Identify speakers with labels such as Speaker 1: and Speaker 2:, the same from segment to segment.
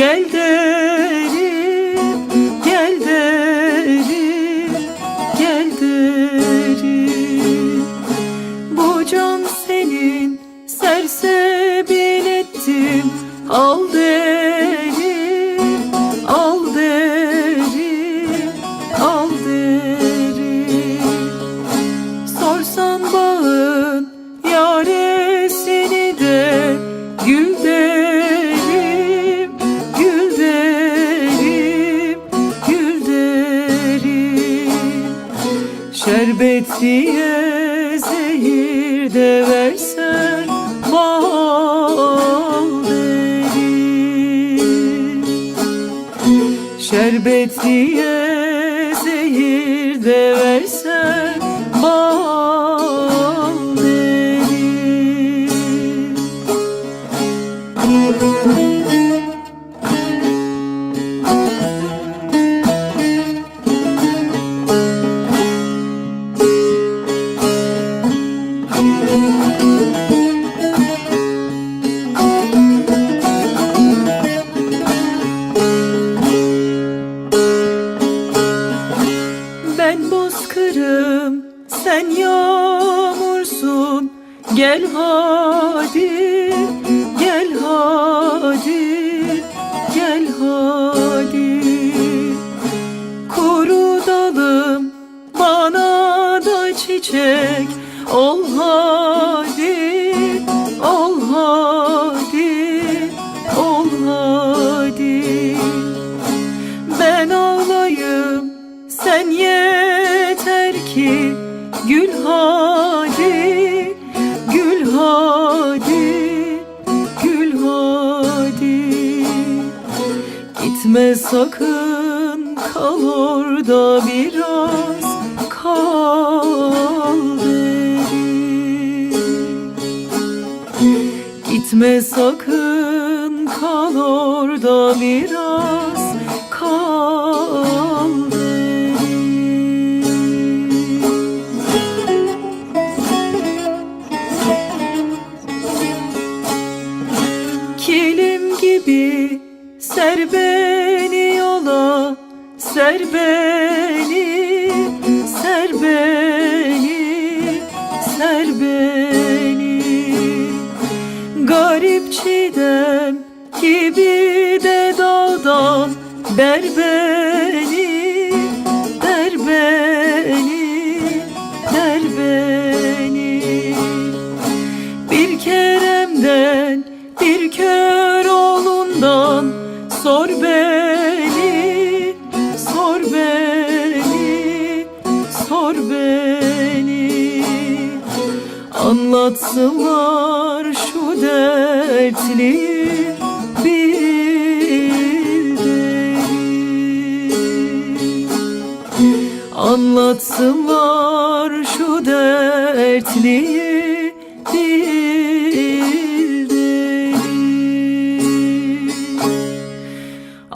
Speaker 1: Gel de Şerbet diye zehir de versen bal derim. Şerbet diye zehir de versen bal derim Gel hadi, gel hadi, gel hadi. Kuru dalım, bana da çiçek. Ol hadi, ol hadi, ol hadi. Ben ağlayım sen yeter ki Gül hadi, Gitme sakın kal orada biraz kal derim. Gitme sakın kal orada biraz Ser beni, ser beni, ser beni. Garip çiğdem gibi de dağdan Der beni, der beni, der beni. Bir keremden bir kör oğlundan Sor beni, beni. Anlatsınlar şu dertli bir deli. Anlatsınlar şu deli.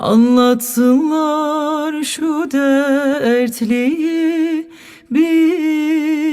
Speaker 1: Anlatsınlar şu dertliyi bir